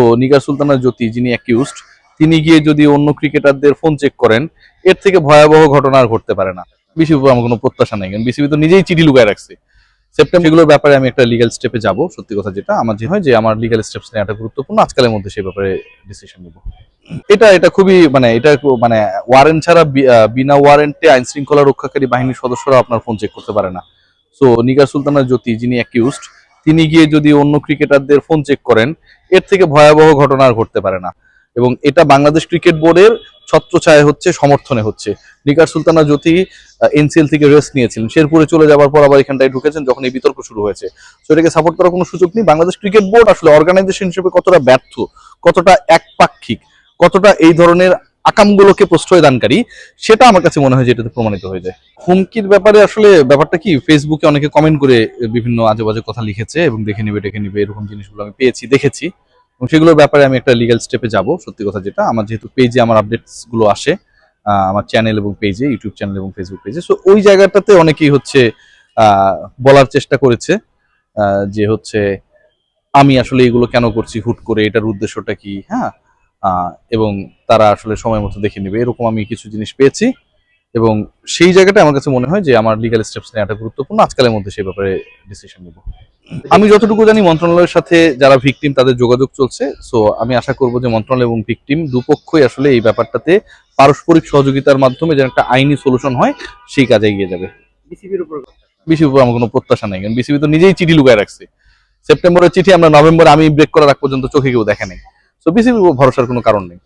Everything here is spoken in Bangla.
তো নিগার সুলতানা জ্যোতি যিনি অ্যাকিউজড তিনি গিয়ে যদি অন্য ক্রিকেটারদের ফোন চেক করেন, এর থেকে ভয়াবহ ঘটনা আর ঘটতে পারে না। উপর আমার কোনো প্রত্যাশা নেই, কারণ বিসিবি তো নিজেই চিঠি লুকায় রাখছে। সেপ্টেম্বর এগুলোর ব্যাপারে আমি একটা লিগ্যাল স্টেপে যাব, সত্যি কথা যেটা। আমার যে হয় যে, আমার লিগ্যাল স্টেপস নেওয়াটা গুরুত্বপূর্ণ, আজকালের মধ্যে সেই ব্যাপারে ডিসিশন নেব। এটা এটা খুবই মানে এটা মানে ওয়ারেন্ট ছাড়া বিনা ওয়ারেন্টে আইন শৃঙ্খলা রক্ষাকারী বাহিনীর সদস্যরা আপনার ফোন চেক করতে পারে না। সো নিগার সুলতানা জ্যোতি যিনি অ্যাকিউজড তিনি গিয়ে যদি অন্য ক্রিকেটারদের ফোন চেক করেন, এর থেকে ভয়াবহ ঘটনা আর ঘটতে পারে না। এবং এটা বাংলাদেশ ক্রিকেট বোর্ডের ছত্রছায়া হচ্ছে, সমর্থনে হচ্ছে। নিকার সুলতানা জ্যোতি এনসিএল থেকে রেস্ট নিয়েছিলেন। শেরপুরে চলে যাওয়ার পর আবার এখানটায় ঢুকেছেন যখন এই বিতর্ক শুরু হয়েছে। তো এটাকে সাপোর্ট করার কোনো সুযোগ নেই। বাংলাদেশ ক্রিকেট বোর্ড আসলে অর্গানাইজেশন হিসেবে কতটা ব্যর্থ, কতটা একপাক্ষিক, কতটা এই ধরনের আকামগুলোকে প্রশ্রয় দানকারী সেটা আমার কাছে মনে হয় যে এটাতে প্রমাণিত হয়ে যায়। হুমকির ব্যাপারে আসলে ব্যাপারটা কি? ফেসবুকে অনেকে কমেন্ট করে বিভিন্ন আজে বাজে কথা লিখেছে এবং দেখে নিবে দেখে নিবে, এরকম জিনিসগুলো আমি পেয়েছি, দেখেছি। এবং সেগুলোর ব্যাপারে আমি একটা লিগ্যাল স্টেপে যাব, সত্যি কথা যেটা। আমার যেহেতু পেজে আমার আপডেটসগুলো আসে আমার চ্যানেল এবং পেজে ইউটিউব চ্যানেল এবং ফেসবুক পেজে সো ওই জায়গাটাতে অনেকেই হচ্ছে বলার চেষ্টা করেছে যে হচ্ছে, আমি আসলে এগুলো কেন করছি, হুট করে, এটার উদ্দেশ্যটা কি? হ্যাঁ? এবং তারা আসলে সময় মতো দেখে নেবে। এরকম আমি কিছু জিনিস পেয়েছি। এবং সেই জায়গাটা আমার কাছে মনে হয় যে আমার লিগ্যাল স্টেপস নেওয়াটা গুরুত্বপূর্ণ। আজকালের মধ্যে সেই ব্যাপারে ডিসিশন নেব। আমি যতটুকু জানি মন্ত্রণালয়ের সাথে যারা ভিকটিম তাদের যোগাযোগ চলছে। সো আমি আশা করব যে মন্ত্রণালয় এবং ভিকটিম দুপক্ষই আসলে এই ব্যাপারটাতে পারস্পরিক সহযোগিতার মাধ্যমে যেন একটা আইনি সলিউশন হয় সেই কাজে এগিয়ে যাবে। বিসিবির উপর বিসিবির উপর আমার কোনো প্রত্যাশা নেই। কারণ বিসিবি তো নিজেই চিঠি লুকায় রাখছে। সেপ্টেম্বরের চিঠি আমরা নভেম্বরে আমি ব্রেক করার আগ পর্যন্ত চোখে কেউ দেখে নেই। সো বিসিবি ভরসার কোনো কারণ নেই।